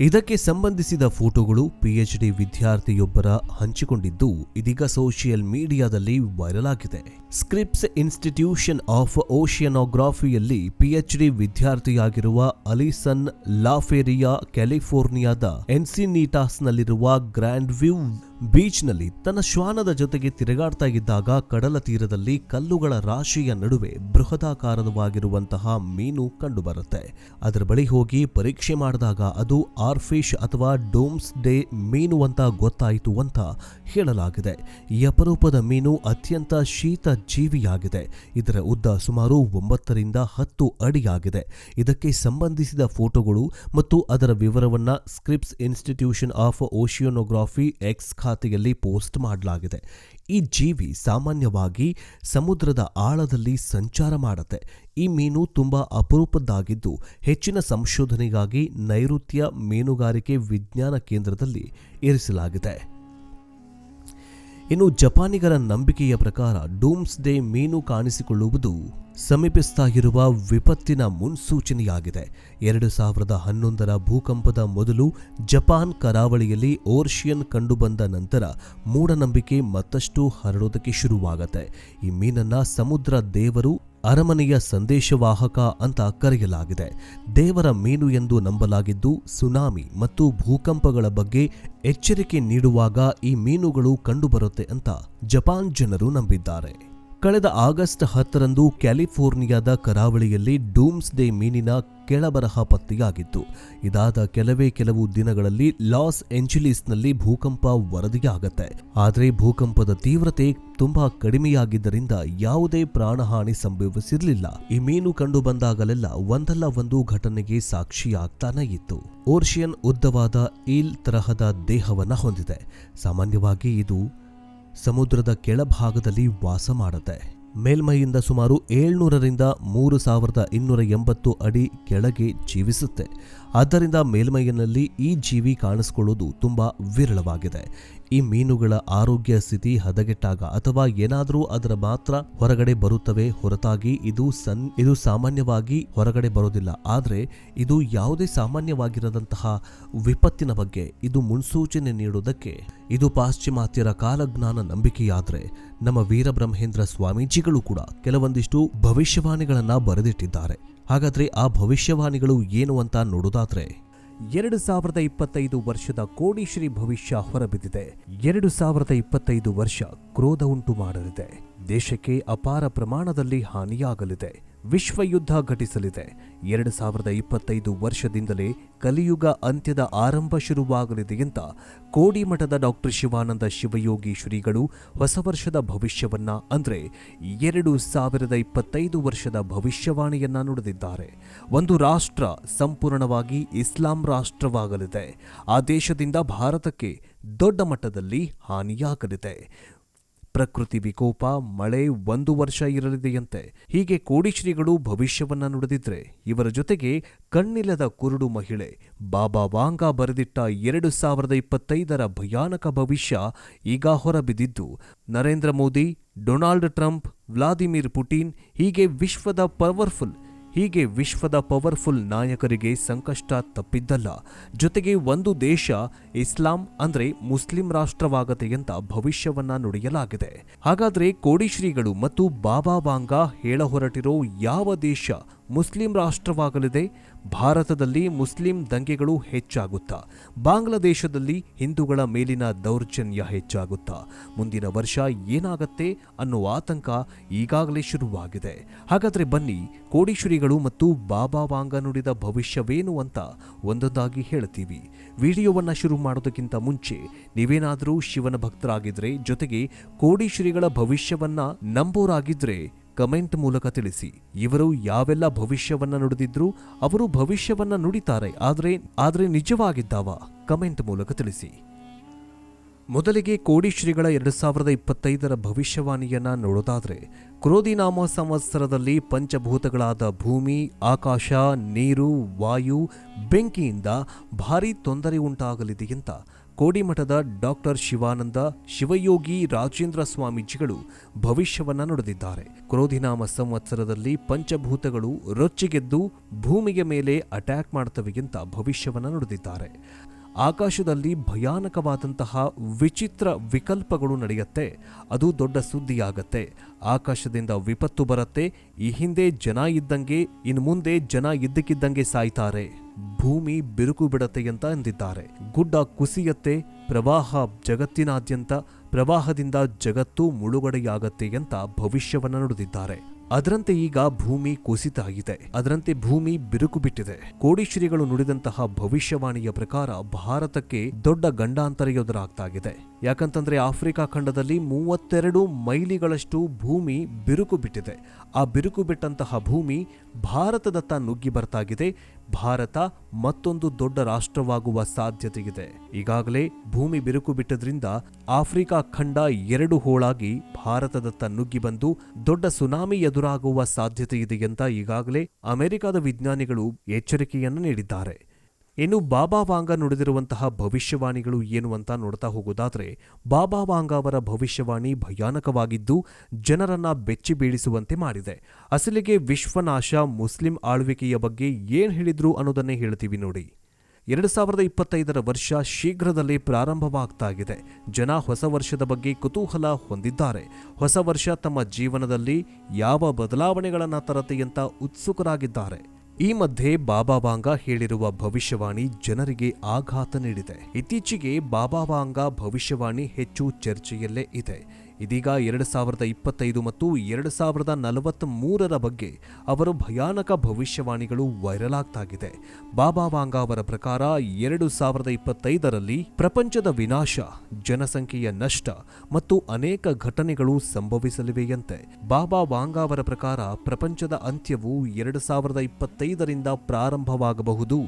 S1: ಇದಕ್ಕೆ ಸಂಬಂಧಿಸಿದ ಫೋಟೋಗಳು ಪಿಎಚ್ ಡಿ ವಿದ್ಯಾರ್ಥಿಯೊಬ್ಬರ ಹಂಚಿಕೊಂಡಿದ್ದು, ಇದೀಗ ಸೋಷಿಯಲ್ ಮೀಡಿಯಾದಲ್ಲಿ ವೈರಲ್ ಆಗಿದೆ. ಸ್ಕ್ರಿಪ್ಸ್ ಇನ್ಸ್ಟಿಟ್ಯೂಷನ್ ಆಫ್ ಓಷಿಯನೋಗ್ರಾಫಿಯಲ್ಲಿ ಪಿಎಚ್ ಡಿ ವಿದ್ಯಾರ್ಥಿಯಾಗಿರುವ ಅಲಿಸನ್ ಲಾಫೇರಿಯಾ ಕ್ಯಾಲಿಫೋರ್ನಿಯಾದ ಎನ್ಸಿನೀಟಾಸ್ನಲ್ಲಿರುವ ಗ್ರ್ಯಾಂಡ್ ವ್ಯೂ ಬೀಚ್ನಲ್ಲಿ ತನ್ನ ಶ್ವಾನದ ಜೊತೆಗೆ ತಿರುಗಾಡ್ತಾ ಇದ್ದಾಗ ಕಡಲ ತೀರದಲ್ಲಿ ಕಲ್ಲುಗಳ ರಾಶಿಯ ನಡುವೆ ಬೃಹದಾಕಾರವಾಗಿರುವಂತಹ ಮೀನು ಕಂಡುಬರುತ್ತೆ. ಅದರ ಬಳಿ ಹೋಗಿ ಪರೀಕ್ಷೆ ಮಾಡಿದಾಗ ಅದು ಆರ್ಫಿಶ್ ಅಥವಾ ಡೋಮ್ಸ್ ಡೇ ಮೀನು ಅಂತ ಗೊತ್ತಾಯಿತು ಅಂತ ಹೇಳಲಾಗಿದೆ. ಈ ಅಪರೂಪದ ಮೀನು ಅತ್ಯಂತ ಶೀತ ಜೀವಿಯಾಗಿದೆ. ಇದರ ಉದ್ದ ಸುಮಾರು ಒಂಬತ್ತರಿಂದ ಹತ್ತು ಅಡಿಯಾಗಿದೆ. ಇದಕ್ಕೆ ಸಂಬಂಧಿಸಿದ ಫೋಟೋಗಳು ಮತ್ತು ಅದರ ವಿವರವನ್ನು Scripps Institution of oceanography X ಖಾತೆಯಲ್ಲಿ ಪೋಸ್ಟ್ ಮಾಡಲಾಗಿದೆ. ಈ ಜೀವಿ ಸಾಮಾನ್ಯವಾಗಿ ಸಮುದ್ರದ ಆಳದಲ್ಲಿ ಸಂಚಾರ ಮಾಡುತ್ತೆ. ಈ ಮೀನು ತುಂಬಾ ಅಪರೂಪದ್ದಾಗಿದ್ದು, ಹೆಚ್ಚಿನ ಸಂಶೋಧನೆಗಾಗಿ ನೈಋತ್ಯ ಮೀನುಗಾರಿಕೆ ವಿಜ್ಞಾನ ಕೇಂದ್ರದಲ್ಲಿ ಇರಿಸಲಾಗಿದೆ. ಇನ್ನು ಜಪಾನಿಗರ ನಂಬಿಕೆಯ ಪ್ರಕಾರ ಡೂಮ್ಸ್ ಡೇ ಮೀನು ಕಾಣಿಸಿಕೊಳ್ಳುವುದು ಸಮೀಪಿಸ್ತಾ ಇರುವ ವಿಪತ್ತಿನ ಮುನ್ಸೂಚನೆಯಾಗಿದೆ. ಎರಡು ಸಾವಿರದ ಹನ್ನೊಂದರ ಭೂಕಂಪದ ಮೊದಲು ಜಪಾನ್ ಕರಾವಳಿಯಲ್ಲಿ ಓರ್ಷಿಯನ್ ಕಂಡುಬಂದ ನಂತರ ಮೂಢನಂಬಿಕೆ ಮತ್ತಷ್ಟು ಹರಡೋದಕ್ಕೆ ಶುರುವಾಗತ್ತೆ. ಈ ಮೀನನ್ನ ಸಮುದ್ರ ದೇವರು ಅರಮನೆಯ ಸಂದೇಶವಾಹಕ ಅಂತ ಕರೆಯಲಾಗಿದೆ. ದೇವರ ಮೀನು ಎಂದು ನಂಬಲಾಗಿದ್ದು ಸುನಾಮಿ ಮತ್ತು ಭೂಕಂಪಗಳ ಬಗ್ಗೆ ಎಚ್ಚರಿಕೆ ನೀಡುವಾಗ ಈ ಮೀನುಗಳು ಕಂಡುಬರುತ್ತೆ ಅಂತ ಜಪಾನ್ ಜನರು ನಂಬಿದ್ದಾರೆ. ಕಳೆದ ಆಗಸ್ಟ್ ಹತ್ತರಂದು ಕ್ಯಾಲಿಫೋರ್ನಿಯಾದ ಕರಾವಳಿಯಲ್ಲಿ ಡೂಮ್ಸ್ ಡೇ ಮೀನಿನ ಕೆಳಬರಹ ಪತ್ತೆಯಾಗಿತ್ತು. ಇದಾದ ಕೆಲವೇ ಕೆಲವು ದಿನಗಳಲ್ಲಿ ಲಾಸ್ ಏಂಜಲೀಸ್ನಲ್ಲಿ ಭೂಕಂಪ ವರದಿಯಾಗತ್ತೆ. ಆದರೆ ಭೂಕಂಪದ ತೀವ್ರತೆ ತುಂಬಾ ಕಡಿಮೆಯಾಗಿದ್ದರಿಂದ ಯಾವುದೇ ಪ್ರಾಣಹಾನಿ ಸಂಭವಿಸಿರಲಿಲ್ಲ. ಈ ಮೀನು ಕಂಡು ಬಂದಾಗಲೆಲ್ಲ ಒಂದಲ್ಲ ಒಂದು ಘಟನೆಗೆ ಸಾಕ್ಷಿಯಾಗ್ತಾನೆ ಇತ್ತು. ಓರ್ಷಿಯನ್ ಉದ್ದವಾದ ಈಲ್ ತರಹದ ದೇಹವನ್ನ ಹೊಂದಿದೆ. ಸಾಮಾನ್ಯವಾಗಿ ಇದು ಸಮುದ್ರದ ಕೆಳಭಾಗದಲ್ಲಿ ವಾಸ ಮಾಡುತ್ತೆ. ಮೇಲ್ಮೈಯಿಂದ ಸುಮಾರು ಏಳ್ನೂರರಿಂದ ಮೂರು ಸಾವಿರದ ಇನ್ನೂರ ಎಂಬತ್ತು ಅಡಿ ಕೆಳಗೆ ಜೀವಿಸುತ್ತೆ. ಆದ್ದರಿಂದ ಮೇಲ್ಮೈಯಲ್ಲಿ ಈ ಜೀವಿ ಕಾಣಿಸ್ಕೊಳ್ಳೋದು ತುಂಬ ವಿರಳವಾಗಿದೆ. ಈ ಮೀನುಗಳ ಆರೋಗ್ಯ ಸ್ಥಿತಿ ಹದಗೆಟ್ಟಾಗ ಅಥವಾ ಏನಾದರೂ ಅದರ ಮಾತ್ರ ಹೊರಗಡೆ ಬರುತ್ತವೆ ಹೊರತಾಗಿ ಇದು ಸನ್, ಇದು ಸಾಮಾನ್ಯವಾಗಿ ಹೊರಗಡೆ ಬರೋದಿಲ್ಲ ಆದರೆ ಇದು ಯಾವುದೇ ಸಾಮಾನ್ಯವಾಗಿರದಂತಹ ವಿಪತ್ತಿನ ಬಗ್ಗೆ ಇದು ಮುನ್ಸೂಚನೆ ನೀಡುವುದಕ್ಕೆ ಇದು ಪಾಶ್ಚಿಮಾತ್ಯರ ಕಾಲಜ್ಞಾನ ನಂಬಿಕೆಯಾದರೆ ನಮ್ಮ ವೀರಬ್ರಹ್ಮೇಂದ್ರ ಸ್ವಾಮೀಜಿಗಳು ಕೂಡ ಕೆಲವೊಂದಿಷ್ಟು ಭವಿಷ್ಯವಾಣಿಗಳನ್ನು ಬರೆದಿಟ್ಟಿದ್ದಾರೆ. ಹಾಗಾದರೆ ಆ ಭವಿಷ್ಯವಾಣಿಗಳು ಏನು ಅಂತ ನೋಡೋದಾದ್ರೆ ಎರಡು ಸಾವಿರದ ಇಪ್ಪತ್ತೈದು ವರ್ಷದ ಕೋಡಿಶ್ರೀ ಭವಿಷ್ಯ ಹೊರಬಿದ್ದಿದೆ. ಎರಡು ಸಾವಿರದ ಇಪ್ಪತ್ತೈದು ವರ್ಷ ಕ್ರೋಧ ಉಂಟು ಮಾಡಲಿದೆ. ದೇಶಕ್ಕೆ ಅಪಾರ ಪ್ರಮಾಣದಲ್ಲಿ ಹಾನಿಯಾಗಲಿದೆ. ವಿಶ್ವ ಯುದ್ಧ ಘಟಿಸಲಿದೆ. ಎರಡು ಸಾವಿರದ ಇಪ್ಪತ್ತೈದು ವರ್ಷದಿಂದಲೇ ಕಲಿಯುಗ ಅಂತ್ಯದ ಆರಂಭ ಶುರುವಾಗಲಿದೆ ಅಂತ ಕೋಡಿಮಠದ ಡಾಕ್ಟರ್ ಶಿವಾನಂದ ಶಿವಯೋಗಿ ಶ್ರೀಗಳು ಹೊಸ ವರ್ಷದ ಭವಿಷ್ಯವನ್ನ ಅಂದರೆ ಎರಡು ಸಾವಿರದ ಇಪ್ಪತ್ತೈದು ವರ್ಷದ ಭವಿಷ್ಯವಾಣಿಯನ್ನ ನುಡಿದಿದ್ದಾರೆ. ಒಂದು ರಾಷ್ಟ್ರ ಸಂಪೂರ್ಣವಾಗಿ ಇಸ್ಲಾಂ ರಾಷ್ಟ್ರವಾಗಲಿದೆ. ಆ ದೇಶದಿಂದ ಭಾರತಕ್ಕೆ ದೊಡ್ಡ ಮಟ್ಟದಲ್ಲಿ ಹಾನಿಯಾಗಲಿದೆ. ಪ್ರಕೃತಿ ವಿಕೋಪ, ಮಳೆ ಒಂದು ವರ್ಷ ಇರಲಿದೆಯಂತೆ. ಹೀಗೆ ಕೋಡಿಶ್ರೀಗಳು ಭವಿಷ್ಯವನ್ನ ನುಡಿದಿದ್ರೆ ಇವರ ಜೊತೆಗೆ ಕಣ್ಣಿಲ್ಲದ ಕುರುಡು ಮಹಿಳೆ ಬಾಬಾ ವಾಂಗ ಬರೆದಿಟ್ಟ ಎರಡು ಸಾವಿರದ ಇಪ್ಪತ್ತೈದರ ಭಯಾನಕ ಭವಿಷ್ಯ ಈಗ ಹೊರಬಿದ್ದಿದ್ದು, Narendra Modi, Donald Trump, Vladimir Putin ಹೀಗೆ ವಿಶ್ವದ ಪವರ್ಫುಲ್ ಹೀಗೆ ವಿಶ್ವದ ಪವರ್ಫುಲ್ ನಾಯಕರಿಗೆ ಸಂಕಷ್ಟ ತಪ್ಪಿದ್ದಲ್ಲ. ಜೊತೆಗೆ ಒಂದು ದೇಶ ಇಸ್ಲಾಂ ಅಂದ್ರೆ ಮುಸ್ಲಿಂ ರಾಷ್ಟ್ರವಾಗತ್ತೆ ಅಂತ ಭವಿಷ್ಯವನ್ನ ನುಡಿಯಲಾಗಿದೆ. ಹಾಗಾದ್ರೆ ಕೋಡಿಶ್ರೀಗಳು ಮತ್ತು ಬಾಬಾ ಬಾಂಗಾ ಹೇಳ ಹೊರಟಿರೋ ಯಾವ ದೇಶ ಮುಸ್ಲಿಂ ರಾಷ್ಟ್ರವಾಗಲಿದೆ? ಭಾರತದಲ್ಲಿ ಮುಸ್ಲಿಂ ದಂಗೆಗಳು ಹೆಚ್ಚಾಗುತ್ತಾ, ಬಾಂಗ್ಲಾದೇಶದಲ್ಲಿ ಹಿಂದೂಗಳ ಮೇಲಿನ ದೌರ್ಜನ್ಯ ಹೆಚ್ಚಾಗುತ್ತಾ, ಮುಂದಿನ ವರ್ಷ ಏನಾಗತ್ತೆ ಅನ್ನೋ ಆತಂಕ ಈಗಾಗಲೇ ಶುರುವಾಗಿದೆ. ಹಾಗಾದ್ರೆ ಬನ್ನಿ, ಕೋಡೀಶ್ವರಿಗಳು ಮತ್ತು ಬಾಬಾ ವಾಂಗ ನುಡಿದ ಭವಿಷ್ಯವೇನು ಅಂತ ಒಂದೊಂದಾಗಿ ಹೇಳ್ತೀವಿ. ವಿಡಿಯೋವನ್ನು ಶುರು ಮಾಡೋದಕ್ಕಿಂತ ಮುಂಚೆ ನೀವೇನಾದರೂ ಶಿವನ ಭಕ್ತರಾಗಿದ್ದರೆ ಜೊತೆಗೆ ಕೋಡೀಶ್ವರಿಗಳ ಭವಿಷ್ಯವನ್ನು ನಂಬೋರಾಗಿದ್ರೆ ಕಮೆಂಟ್ ಮೂಲಕ ತಿಳಿಸಿ, ಇವರು ಯಾವೆಲ್ಲ ಭವಿಷ್ಯವನ್ನ ನುಡಿದಿದ್ರು, ಅವರು ಭವಿಷ್ಯವನ್ನ ನುಡಿತಾರೆ, ಆದರೆ ಆದರೆ ನಿಜವಾಗಿದ್ದಾವ? ಕಮೆಂಟ್ ಮೂಲಕ ತಿಳಿಸಿ. ಮೊದಲಿಗೆ ಕೋಡಿಶ್ರೀಗಳ ಎರಡು ಸಾವಿರದ ಇಪ್ಪತ್ತೈದರ ಭವಿಷ್ಯವಾಣಿಯನ್ನ ನೋಡೋದಾದ್ರೆ, ಕ್ರೋಧಿನಾಮ ಸಂವತ್ಸರದಲ್ಲಿ ಪಂಚಭೂತಗಳಾದ ಭೂಮಿ, ಆಕಾಶ, ನೀರು, ವಾಯು, ಬೆಂಕಿಯಿಂದ ಭಾರೀ ತೊಂದರೆ ಉಂಟಾಗಲಿದೆ ಅಂತ ಕೋಡಿಮಠದ ಡಾಕ್ಟರ್ ಶಿವಾನಂದ ಶಿವಯೋಗಿ ರಾಜೇಂದ್ರ ಸ್ವಾಮೀಜಿಗಳು ಭವಿಷ್ಯವನ್ನ ನುಡಿದಿದ್ದಾರೆ. ಕ್ರೋಧಿನಾಮ ಸಂವತ್ಸರದಲ್ಲಿ ಪಂಚಭೂತಗಳು ರೊಚ್ಚಿಗೆದ್ದು ಭೂಮಿಗೆ ಮೇಲೆ ಅಟ್ಯಾಕ್ ಮಾಡ್ತವೆ ಅಂತ ಭವಿಷ್ಯವನ್ನ ನುಡಿದಿದ್ದಾರೆ. ಆಕಾಶದಲ್ಲಿ ಭಯಾನಕವಾದಂತಹ ವಿಚಿತ್ರ ವಿಕಲ್ಪಗಳು ನಡೆಯುತ್ತೆ, ಅದು ದೊಡ್ಡ ಸುದ್ದಿಯಾಗತ್ತೆ. ಆಕಾಶದಿಂದ ವಿಪತ್ತು ಬರುತ್ತೆ, ಈ ಹಿಂದೆ ಜನ ಇದ್ದಂಗೆ, ಇನ್ನು ಮುಂದೆ ಜನ ಇದ್ದಕ್ಕಿದ್ದಂಗೆ ಸಾಯ್ತಾರೆ. ಭೂಮಿ ಬಿರುಕು ಬಿಡತ್ತೆ ಅಂತ ಅಂದಿದ್ದಾರೆ. ಗುಡ್ಡ ಕುಸಿಯತ್ತೆ, ಪ್ರವಾಹ ಜಗತ್ತಿನಾದ್ಯಂತ, ಪ್ರವಾಹದಿಂದ ಜಗತ್ತು ಮುಳುಗಡೆಯಾಗತ್ತೆ ಅಂತ ಭವಿಷ್ಯವನ್ನು ನುಡಿದಿದ್ದಾರೆ. ಅದರಂತೆ ಈಗ ಭೂಮಿ ಕುಸಿತ ಆಗಿದೆ ಅದರಂತೆ ಭೂಮಿ ಬಿರುಕು ಬಿಟ್ಟಿದೆ ಕೋಡಿಶ್ರೀಗಳು ನುಡಿದಂತಹ ಭವಿಷ್ಯವಾಣಿಯ ಪ್ರಕಾರ ಭಾರತಕ್ಕೆ ದೊಡ್ಡ ಗಂಡಾಂತರ ಎದುರಾಗ್ತಾ ಇದೆ ಯಾಕಂತಂದ್ರೆ ಆಫ್ರಿಕಾ ಖಂಡದಲ್ಲಿ ಮೂವತ್ತೆರಡು ಮೈಲಿಗಳಷ್ಟು ಭೂಮಿ ಬಿರುಕು ಬಿಟ್ಟಿದೆ. ಆ ಬಿರುಕು ಬಿಟ್ಟಂತಹ ಭೂಮಿ ಭಾರತದತ್ತ ನುಗ್ಗಿ ಬರ್ತಾಗಿದೆ. ಭಾರತ ಮತ್ತೊಂದು ದೊಡ್ಡ ರಾಷ್ಟ್ರವಾಗುವ ಸಾಧ್ಯತೆ ಇದೆ ಈಗಾಗಲೇ ಭೂಮಿ ಬಿರುಕು ಬಿಟ್ಟದ್ರಿಂದ ಆಫ್ರಿಕಾ ಖಂಡ ಎರಡು ಹೋಳಾಗಿ ಭಾರತದತ್ತ ನುಗ್ಗಿ ಬಂದು ದೊಡ್ಡ ಸುನಾಮಿ ಎದುರಾಗುವ ಸಾಧ್ಯತೆ ಇದೆ ಅಂತ ಈಗಾಗಲೇ ಅಮೆರಿಕದ ವಿಜ್ಞಾನಿಗಳು ಎಚ್ಚರಿಕೆಯನ್ನು ನೀಡಿದ್ದಾರೆ. ಇನ್ನು ಬಾಬಾ ವಾಂಗ ನುಡಿದಿರುವಂತಹ ಭವಿಷ್ಯವಾಣಿಗಳು ಏನು ಅಂತ ನೋಡ್ತಾ ಹೋಗೋದಾದರೆ, ಬಾಬಾ ವಾಂಗ ಅವರ ಭವಿಷ್ಯವಾಣಿ ಭಯಾನಕವಾಗಿದ್ದು ಜನರನ್ನ ಬೆಚ್ಚಿ ಬೀಳಿಸುವಂತೆ ಮಾಡಿದೆ. ಅಸಲಿಗೆ ವಿಶ್ವನಾಶ ಮುಸ್ಲಿಂ ಆಳ್ವಿಕೆಯ ಬಗ್ಗೆ ಏನು ಹೇಳಿದ್ರು ಅನ್ನೋದನ್ನೇ ಹೇಳ್ತೀವಿ ನೋಡಿ. ಎರಡು ಸಾವಿರದ ಇಪ್ಪತ್ತೈದರ ವರ್ಷ ಶೀಘ್ರದಲ್ಲೇ ಪ್ರಾರಂಭವಾಗ್ತಾ ಇದೆ ಜನ ಹೊಸ ವರ್ಷದ ಬಗ್ಗೆ ಕುತೂಹಲ ಹೊಂದಿದ್ದಾರೆ. ಹೊಸ ವರ್ಷ ತಮ್ಮ ಜೀವನದಲ್ಲಿ ಯಾವ ಬದಲಾವಣೆಗಳನ್ನು ತರತೆ ಅಂತ ಉತ್ಸುಕರಾಗಿದ್ದಾರೆ. ಈ ಮಧ್ಯೆ ಬಾಬಾ ವಾಂಗ ಹೇಳಿರುವ ಭವಿಷ್ಯವಾಣಿ ಜನರಿಗೆ ಆಘಾತ ನೀಡಿದೆ. ಇತ್ತೀಚೆಗೆ ಬಾಬಾ ವಾಂಗ ಭವಿಷ್ಯವಾಣಿ ಹೆಚ್ಚು ಚರ್ಚೆಯಲ್ಲೇ ಇದೆ. ಇದೀಗ ಎರಡು ಸಾವಿರದ ಇಪ್ಪತ್ತೈದು ಮತ್ತು ಎರಡು ಸಾವಿರದ ನಲವತ್ತ್ ಮೂರರ ಬಗ್ಗೆ ಅವರು ಭಯಾನಕ ಭವಿಷ್ಯವಾಣಿಗಳು ವೈರಲ್ ಆಗ್ತಾಗಿದೆ. ಬಾಬಾ ವಾಂಗ ಅವರ ಪ್ರಕಾರ ಎರಡು ಸಾವಿರದ ಇಪ್ಪತ್ತೈದರಲ್ಲಿ ಪ್ರಪಂಚದ ವಿನಾಶ, ಜನಸಂಖ್ಯೆಯ ನಷ್ಟ ಮತ್ತು ಅನೇಕ ಘಟನೆಗಳು ಸಂಭವಿಸಲಿವೆಯಂತೆ. ಬಾಬಾ ವಾಂಗ ಅವರ ಪ್ರಕಾರ ಪ್ರಪಂಚದ ಅಂತ್ಯವು ಎರಡು ಸಾವಿರದ ಇಪ್ಪತ್ತೈದರಿಂದ ಪ್ರಾರಂಭವಾಗಬಹುದು.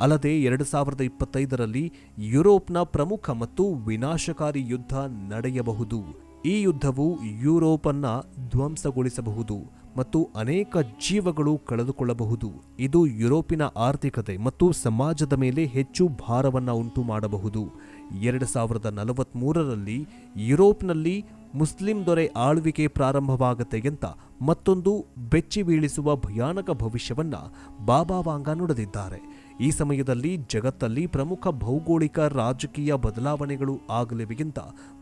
S1: ಅಲ್ಲದೆ ಎರಡು ಸಾವಿರದ ಇಪ್ಪತ್ತೈದರಲ್ಲಿ ಯುರೋಪ್ನ ಪ್ರಮುಖ ಮತ್ತು ವಿನಾಶಕಾರಿ ಯುದ್ಧ ನಡೆಯಬಹುದು. ಈ ಯುದ್ಧವು ಯುರೋಪನ್ನ ಧ್ವಂಸಗೊಳಿಸಬಹುದು ಮತ್ತು ಅನೇಕ ಜೀವಗಳು ಕಳೆದುಕೊಳ್ಳಬಹುದು. ಇದು ಯುರೋಪಿನ ಆರ್ಥಿಕತೆ ಮತ್ತು ಸಮಾಜದ ಮೇಲೆ ಹೆಚ್ಚು ಭಾರವನ್ನು ಉಂಟು ಮಾಡಬಹುದು ಎರಡು ಸಾವಿರದ ನಲವತ್ತ್ಮೂರರಲ್ಲಿ ಯುರೋಪ್ನಲ್ಲಿ ಮುಸ್ಲಿಂ ದೊರೆ ಆಳ್ವಿಕೆ ಪ್ರಾರಂಭವಾಗತ್ತೆ ಅಂತ ಮತ್ತೊಂದು ಬೆಚ್ಚಿ ಬೀಳಿಸುವ ಭಯಾನಕ ಭವಿಷ್ಯವನ್ನು ಬಾಬಾ ವಾಂಗ ನುಡಿದಿದ್ದಾರೆ. ಈ ಸಮಯದಲ್ಲಿ ಜಗತ್ತಲ್ಲಿ ಪ್ರಮುಖ ಭೌಗೋಳಿಕ ರಾಜಕೀಯ ಬದಲಾವಣೆಗಳು ಆಗಲಿವೆ ಅಂತ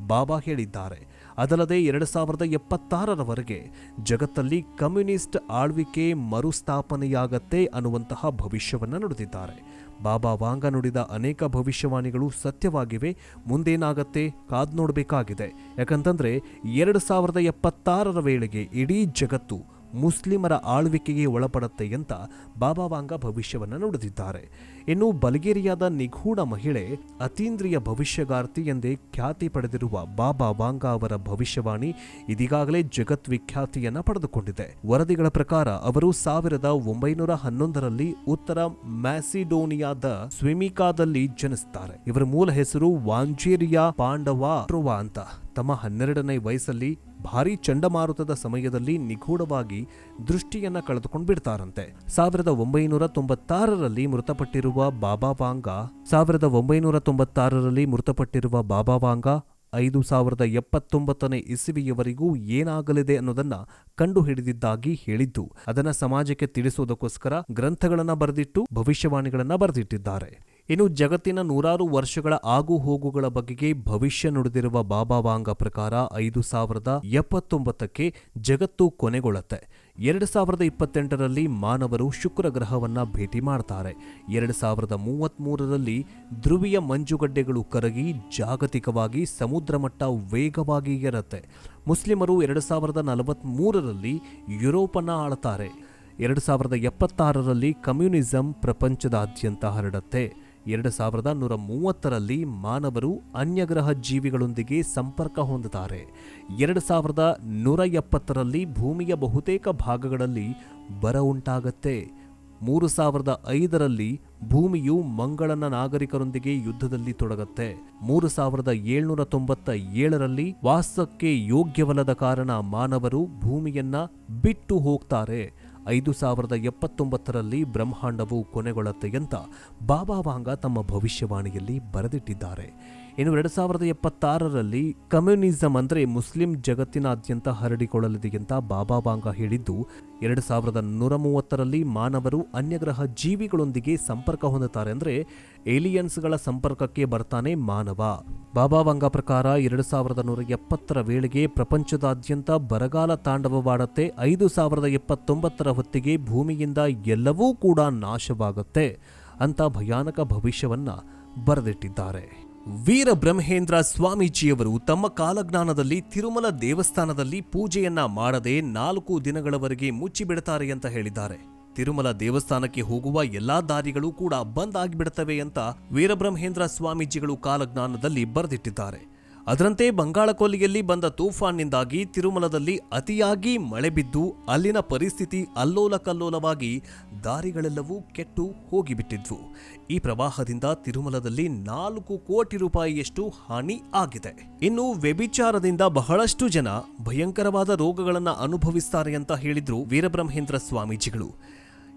S1: ಬಾಬಾ ಹೇಳಿದ್ದಾರೆ. ಅದಲ್ಲದೆ ಎರಡು ಸಾವಿರದ ಎಪ್ಪತ್ತಾರರವರೆಗೆ ಜಗತ್ತಲ್ಲಿ ಕಮ್ಯುನಿಸ್ಟ್ ಆಳ್ವಿಕೆ ಮರುಸ್ಥಾಪನೆಯಾಗತ್ತೆ ಅನ್ನುವಂತಹ ಭವಿಷ್ಯವನ್ನು ನುಡಿದಿದ್ದಾರೆ. ಬಾಬಾ ವಾಂಗ ನುಡಿದ ಅನೇಕ ಭವಿಷ್ಯವಾಣಿಗಳು ಸತ್ಯವಾಗಿವೆ, ಮುಂದೇನಾಗತ್ತೆ ಕಾದ್ ನೋಡಬೇಕಾಗಿದೆ. ಯಾಕಂತಂದರೆ ಎರಡು ಸಾವಿರದ ಎಪ್ಪತ್ತಾರರ ವೇಳೆಗೆ ಇಡೀ ಜಗತ್ತು ಮುಸ್ಲಿಮರ ಆಳ್ವಿಕೆಗೆ ಒಳಪಡುತ್ತೆ ಅಂತ ಬಾಬಾ ವಾಂಗ ಭವಿಷ್ಯವನ್ನು ನುಡಿದಿದ್ದಾರೆ. ಇನ್ನು ಬಲ್ಗೇರಿಯಾದ ನಿಗೂಢ ಮಹಿಳೆ ಅತೀಂದ್ರಿಯ ಭವಿಷ್ಯಗಾರ್ತಿ ಎಂದೇ ಖ್ಯಾತಿ ಪಡೆದಿರುವ ಬಾಬಾ ವಾಂಗ ಅವರ ಭವಿಷ್ಯವಾಣಿ ಇದೀಗಾಗಲೇ ಜಗತ್ ವಿಖ್ಯಾತಿಯನ್ನ ಪಡೆದುಕೊಂಡಿದೆ. ವರದಿಗಳ ಪ್ರಕಾರ ಅವರು ಸಾವಿರದ ಒಂಬೈನೂರ ಹನ್ನೊಂದರಲ್ಲಿ ಉತ್ತರ ಮ್ಯಾಸಿಡೋನಿಯಾದ ಸ್ವಿಮಿಕಾದಲ್ಲಿ ಜನಿಸುತ್ತಾರೆ ಇವರ ಮೂಲ ಹೆಸರು ವಾಂಜೇರಿಯಾ ಪಾಂಡವಾ ಅಂತ. ತಮ್ಮ ಹನ್ನೆರಡನೇ ವಯಸ್ಸಲ್ಲಿ ಭಾರೀ ಚಂಡಮಾರುತದ ಸಮಯದಲ್ಲಿ ನಿಗೂಢವಾಗಿ ದೃಷ್ಟಿಯನ್ನ ಕಳೆದುಕೊಂಡು ಬಿಡ್ತಾರಂತೆ ಸಾವಿರದ ಒಂಬೈನೂರ ತೊಂಬತ್ತಾರರಲ್ಲಿ ಮೃತಪಟ್ಟಿರುವ ಬಾಬಾ ವಾಂಗ, ಸಾವಿರದ ಒಂಬೈನೂರ ತೊಂಬತ್ತಾರರಲ್ಲಿ ಮೃತಪಟ್ಟಿರುವ ಬಾಬಾ ವಾಂಗ ಐದು ಸಾವಿರದ ಎಪ್ಪತ್ತೊಂಬತ್ತನೇ ಇಸವಿಯವರೆಗೂ ಏನಾಗಲಿದೆ ಅನ್ನೋದನ್ನ ಕಂಡುಹಿಡಿದಿದ್ದಾಗಿ ಹೇಳಿದ್ದು, ಅದನ್ನ ಸಮಾಜಕ್ಕೆ ತಿಳಿಸುವುದಕ್ಕೋಸ್ಕರ ಗ್ರಂಥಗಳನ್ನ ಬರೆದಿಟ್ಟು ಭವಿಷ್ಯವಾಣಿಗಳನ್ನ ಬರೆದಿಟ್ಟಿದ್ದಾರೆ. ಇನ್ನು ಜಗತ್ತಿನ ನೂರಾರು ವರ್ಷಗಳ ಆಗು ಹೋಗುಗಳ ಬಗೆಗೆ ಭವಿಷ್ಯ ನುಡಿದಿರುವ ಬಾಬಾ ವಾಂಗ ಪ್ರಕಾರ ಐದು ಸಾವಿರದ ಎಪ್ಪತ್ತೊಂಬತ್ತಕ್ಕೆ ಜಗತ್ತು ಕೊನೆಗೊಳ್ಳುತ್ತೆ. ಎರಡು ಸಾವಿರದ ಇಪ್ಪತ್ತೆಂಟರಲ್ಲಿ ಮಾನವರು ಶುಕ್ರ ಗ್ರಹವನ್ನು ಭೇಟಿ ಮಾಡ್ತಾರೆ. ಎರಡು ಸಾವಿರದ ಮೂವತ್ತ್ಮೂರರಲ್ಲಿ ಧ್ರುವೀಯ ಮಂಜುಗಡ್ಡೆಗಳು ಕರಗಿ ಜಾಗತಿಕವಾಗಿ ಸಮುದ್ರ ಮಟ್ಟ ವೇಗವಾಗಿ ಏರುತ್ತೆ. ಮುಸ್ಲಿಮರು ಎರಡು ಸಾವಿರದ ನಲವತ್ತ್ಮೂರರಲ್ಲಿ ಯುರೋಪನ್ನು ಆಳ್ತಾರೆ. ಎರಡು ಸಾವಿರದ ಎಪ್ಪತ್ತಾರರಲ್ಲಿ ಕಮ್ಯುನಿಸಂ ಪ್ರಪಂಚದಾದ್ಯಂತ ಹರಡತ್ತೆ. ಎರಡು ಸಾವಿರದ ನೂರ ಮೂವತ್ತರಲ್ಲಿ ಮಾನವರು ಅನ್ಯಗ್ರಹ ಜೀವಿಗಳೊಂದಿಗೆ ಸಂಪರ್ಕ ಹೊಂದುತ್ತಾರೆ. ಎರಡು ಸಾವಿರದ ನೂರ ಎಪ್ಪತ್ತರಲ್ಲಿ ಭೂಮಿಯ ಬಹುತೇಕ ಭಾಗಗಳಲ್ಲಿ ಬರ ಉಂಟಾಗತ್ತೆ. ಮೂರು ಸಾವಿರದ ಐದರಲ್ಲಿ ಭೂಮಿಯು ಮಂಗಳನ ನಾಗರಿಕರೊಂದಿಗೆ ಯುದ್ಧದಲ್ಲಿ ತೊಡಗತ್ತೆ. ಮೂರು ಸಾವಿರದ ಏಳ್ನೂರ ತೊಂಬತ್ತ ಏಳರಲ್ಲಿ ವಾಸಕ್ಕೆ ಯೋಗ್ಯವಲ್ಲದ ಕಾರಣ ಮಾನವರು ಭೂಮಿಯನ್ನ ಬಿಟ್ಟು ಹೋಗ್ತಾರೆ. ಐದು ಸಾವಿರದ ಎಪ್ಪತ್ತೊಂಬತ್ತರಲ್ಲಿ ಬ್ರಹ್ಮಾಂಡವು ಕೊನೆಗೊಳ್ಳುತ್ತೆ ಅಂತ ಬಾಬಾ ವಾಂಗ ತಮ್ಮ ಭವಿಷ್ಯವಾಣಿಯಲ್ಲಿ ಬರೆದಿಟ್ಟಿದ್ದಾರೆ. ಇನ್ನು ಎರಡು ಸಾವಿರದ ಎಪ್ಪತ್ತಾರರಲ್ಲಿ ಕಮ್ಯುನಿಸಂ ಅಂದರೆ ಮುಸ್ಲಿಂ ಜಗತ್ತಿನಾದ್ಯಂತ ಹರಡಿಕೊಳ್ಳಲಿದೆ ಅಂತ ಬಾಬಾ ಬಾಂಗ ಹೇಳಿದ್ದು, ಎರಡು ಸಾವಿರದ ನೂರ ಮೂವತ್ತರಲ್ಲಿ ಮಾನವರು ಅನ್ಯಗ್ರಹ ಜೀವಿಗಳೊಂದಿಗೆ ಸಂಪರ್ಕ ಹೊಂದುತ್ತಾರೆ ಅಂದರೆ ಏಲಿಯನ್ಸ್ಗಳ ಸಂಪರ್ಕಕ್ಕೆ ಬರ್ತಾನೆ ಮಾನವ. ಬಾಬಾ ಬಾಂಗ ಪ್ರಕಾರ ಎರಡು ಸಾವಿರದ ನೂರ ಎಪ್ಪತ್ತರ ವೇಳೆಗೆ ಪ್ರಪಂಚದಾದ್ಯಂತ ಬರಗಾಲ ತಾಂಡವವಾಡತ್ತೆ. ಐದು ಸಾವಿರದ ಎಪ್ಪತ್ತೊಂಬತ್ತರ ಹೊತ್ತಿಗೆ ಭೂಮಿಯಿಂದ ಎಲ್ಲವೂ ಕೂಡ ನಾಶವಾಗುತ್ತೆ ಅಂತ ಭಯಾನಕ ಭವಿಷ್ಯವನ್ನು ಬರೆದಿಟ್ಟಿದ್ದಾರೆ. ವೀರ ಬ್ರಹ್ಮೇಂದ್ರ ಸ್ವಾಮೀಜಿಯವರು ತಮ್ಮ ಕಾಲಜ್ಞಾನದಲ್ಲಿ ತಿರುಮಲ ದೇವಸ್ಥಾನದಲ್ಲಿ ಪೂಜೆಯನ್ನ ಮಾಡದೆ ನಾಲ್ಕು ದಿನಗಳವರೆಗೆ ಮುಚ್ಚಿಬಿಡುತ್ತಾರೆ ಅಂತ ಹೇಳಿದ್ದಾರೆ. ತಿರುಮಲ ದೇವಸ್ಥಾನಕ್ಕೆ ಹೋಗುವ ಎಲ್ಲಾ ದಾರಿಗಳು ಕೂಡ ಬಂದ್ ಆಗಿಬಿಡುತ್ತವೆ ಅಂತ ವೀರಬ್ರಹ್ಮೇಂದ್ರ ಸ್ವಾಮೀಜಿಗಳು ಕಾಲಜ್ಞಾನದಲ್ಲಿ ಬರೆದಿಟ್ಟಿದ್ದಾರೆ. ಅದರಂತೆ ಬಂಗಾಳಕೊಲ್ಲಿಯಲ್ಲಿ ಬಂದ ತೂಫಾನ್ನಿಂದಾಗಿ ತಿರುಮಲದಲ್ಲಿ ಅತಿಯಾಗಿ ಮಳೆ ಬಿದ್ದು ಅಲ್ಲಿನ ಪರಿಸ್ಥಿತಿ ಅಲ್ಲೋಲಕಲ್ಲೋಲವಾಗಿ ದಾರಿಗಳೆಲ್ಲವೂ ಕೆಟ್ಟು ಹೋಗಿಬಿಟ್ಟಿದ್ವು. ಈ ಪ್ರವಾಹದಿಂದ ತಿರುಮಲದಲ್ಲಿ ನಾಲ್ಕು ಕೋಟಿ ರೂಪಾಯಿಯಷ್ಟು ಹಾನಿ ಆಗಿದೆ. ಇನ್ನು ವ್ಯಭಿಚಾರದಿಂದ ಬಹಳಷ್ಟು ಜನ ಭಯಂಕರವಾದ ರೋಗಗಳನ್ನು ಅನುಭವಿಸ್ತಾರೆ ಅಂತ ಹೇಳಿದ್ರು ವೀರಬ್ರಹ್ಮೇಂದ್ರ ಸ್ವಾಮೀಜಿಗಳು.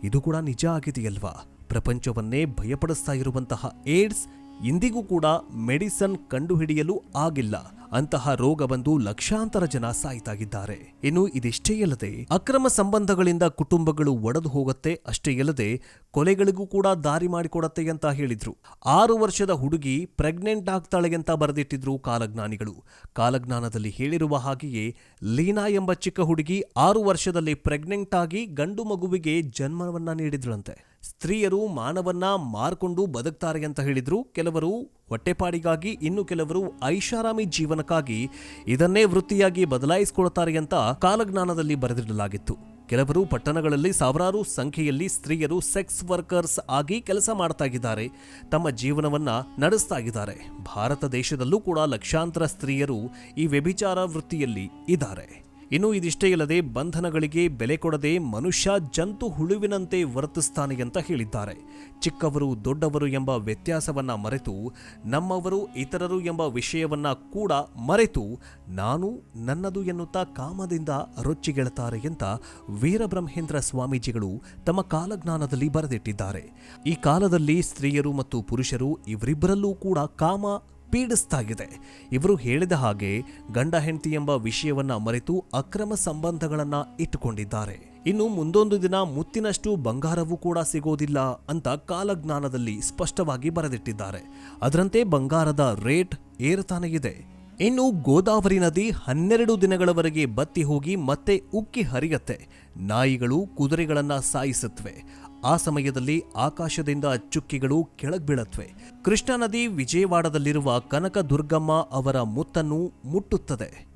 S1: ಇದು ಕೂಡ ನಿಜ ಆಗಿದೆಯಲ್ವಾ? ಪ್ರಪಂಚವನ್ನೇ ಭಯಪಡಿಸ್ತಾ ಇರುವಂತಹ ಏಡ್ಸ್ ಇಂದಿಗೂ ಕೂಡ ಮೆಡಿಸನ್ ಕಂಡುಹಿಡಿಯಲು ಆಗಿಲ್ಲ. ಅಂತಹ ರೋಗ ಬಂದು ಲಕ್ಷಾಂತರ ಜನ ಸಾಯ್ತಾಗಿದ್ದಾರೆ. ಇನ್ನು ಇದಿಷ್ಟೇ ಅಲ್ಲದೆ ಅಕ್ರಮ ಸಂಬಂಧಗಳಿಂದ ಕುಟುಂಬಗಳು ಒಡೆದು ಹೋಗುತ್ತೆ ಅಷ್ಟೇ ಅಲ್ಲದೆ ಕೊಲೆಗಳಿಗೂ ಕೂಡ ದಾರಿ ಮಾಡಿಕೊಡತ್ತೆ ಅಂತ ಹೇಳಿದ್ರು. ಆರು ವರ್ಷದ ಹುಡುಗಿ ಪ್ರೆಗ್ನೆಂಟ್ ಆಗ್ತಾಳೆ ಅಂತ ಬರೆದಿಟ್ಟಿದ್ರು ಕಾಲಜ್ಞಾನಿಗಳು. ಕಾಲಜ್ಞಾನದಲ್ಲಿ ಹೇಳಿರುವ ಹಾಗೆಯೇ, ಲೀನಾ ಎಂಬ ಚಿಕ್ಕ ಹುಡುಗಿ ಆರು ವರ್ಷದಲ್ಲಿ ಪ್ರೆಗ್ನೆಂಟ್ ಆಗಿ ಗಂಡು ಮಗುವಿಗೆ ಜನ್ಮವನ್ನ ನೀಡಿದ್ಳಂತೆ. ಸ್ತ್ರೀಯರು ಮಾನವನ್ನ ಮಾರ್ಕೊಂಡು ಬದುಕ್ತಾರೆ ಅಂತ ಹೇಳಿದ್ರು. ಕೆಲವರು ಹೊಟ್ಟೆಪಾಡಿಗಾಗಿ, ಇನ್ನು ಕೆಲವರು ಐಷಾರಾಮಿ ಜೀವನಕ್ಕಾಗಿ ಇದನ್ನೇ ವೃತ್ತಿಯಾಗಿ ಬದಲಾಯಿಸಿಕೊಳ್ತಾರೆ ಅಂತ ಕಾಲಜ್ಞಾನದಲ್ಲಿ ಬರೆದಿಡಲಾಗಿತ್ತು. ಕೆಲವರು ಪಟ್ಟಣಗಳಲ್ಲಿ ಸಾವಿರಾರು ಸಂಖ್ಯೆಯಲ್ಲಿ ಸ್ತ್ರೀಯರು ಸೆಕ್ಸ್ ವರ್ಕರ್ಸ್ ಆಗಿ ಕೆಲಸ ಮಾಡ್ತಾ ಇದ್ದಾರೆ. ತಮ್ಮ ಜೀವನವನ್ನ ನಡೆಸ್ತಾ ಇದ್ದಾರೆ. ಭಾರತ ದೇಶದಲ್ಲೂ ಕೂಡ ಲಕ್ಷಾಂತರ ಸ್ತ್ರೀಯರು ಈ ವ್ಯಭಿಚಾರ ವೃತ್ತಿಯಲ್ಲಿ ಇದ್ದಾರೆ. ಇನ್ನು ಇದಿಷ್ಟೇ ಇಲ್ಲದೆ ಬಂಧನಗಳಿಗೆ ಬೆಲೆ ಕೊಡದೆ ಮನುಷ್ಯ ಜಂತು ಹುಳುವಿನಂತೆ ವರ್ತಿಸ್ತಾನೆ ಅಂತ ಹೇಳಿದ್ದಾರೆ. ಚಿಕ್ಕವರು, ದೊಡ್ಡವರು ಎಂಬ ವ್ಯತ್ಯಾಸವನ್ನ ಮರೆತು, ನಮ್ಮವರು, ಇತರರು ಎಂಬ ವಿಷಯವನ್ನ ಕೂಡ ಮರೆತು, ನಾನು ನನ್ನದು ಎನ್ನುತ್ತಾ ಕಾಮದಿಂದ ರೊಚ್ಚಿಗೆಳುತ್ತಾರೆ ಅಂತ ವೀರಬ್ರಹ್ಮೇಂದ್ರ ಸ್ವಾಮೀಜಿಗಳು ತಮ್ಮ ಕಾಲಜ್ಞಾನದಲ್ಲಿ ಬರೆದಿಟ್ಟಿದ್ದಾರೆ. ಈ ಕಾಲದಲ್ಲಿ ಸ್ತ್ರೀಯರು ಮತ್ತು ಪುರುಷರು ಇವರಿಬ್ಬರಲ್ಲೂ ಕೂಡ ಕಾಮ ಪೀಡಿಸ್ತಾ ಇದೆ ಇವರು ಹೇಳಿದ ಹಾಗೆ ಗಂಡ ಹೆಂಡತಿ ಎಂಬ ವಿಷಯವನ್ನ ಮರೆತು ಅಕ್ರಮ ಸಂಬಂಧಗಳನ್ನ ಇಟ್ಟುಕೊಂಡಿದ್ದಾರೆ. ಇನ್ನು ಮುಂದೊಂದು ದಿನ ಮುತ್ತಿನಷ್ಟು ಬಂಗಾರವೂ ಕೂಡ ಸಿಗೋದಿಲ್ಲ ಅಂತ ಕಾಲಜ್ಞಾನದಲ್ಲಿ ಸ್ಪಷ್ಟವಾಗಿ ಬರೆದಿಟ್ಟಿದ್ದಾರೆ. ಅದರಂತೆ ಬಂಗಾರದ ರೇಟ್ ಏರ್ತಾನೆ ಇದೆ. ಇನ್ನು ಗೋದಾವರಿ ನದಿ ಹನ್ನೆರಡು ದಿನಗಳವರೆಗೆ ಬತ್ತಿ ಹೋಗಿ ಮತ್ತೆ ಉಕ್ಕಿ ಹರಿಯತ್ತೆ. ನಾಯಿಗಳು ಕುದುರೆಗಳನ್ನು ಸಾಯಿಸುತ್ತವೆ. ಆ ಸಮಯದಲ್ಲಿ ಆಕಾಶದಿಂದ ಚುಕ್ಕಿಗಳು ಕೆಳಗ್ಬೀಳತ್ವೆ ಕೃಷ್ಣಾ ನದಿ ವಿಜಯವಾಡದಲ್ಲಿರುವ ಕನಕ ದುರ್ಗಮ್ಮ ಅವರ ಮುತ್ತನ್ನು ಮುಟ್ಟುತ್ತದೆ.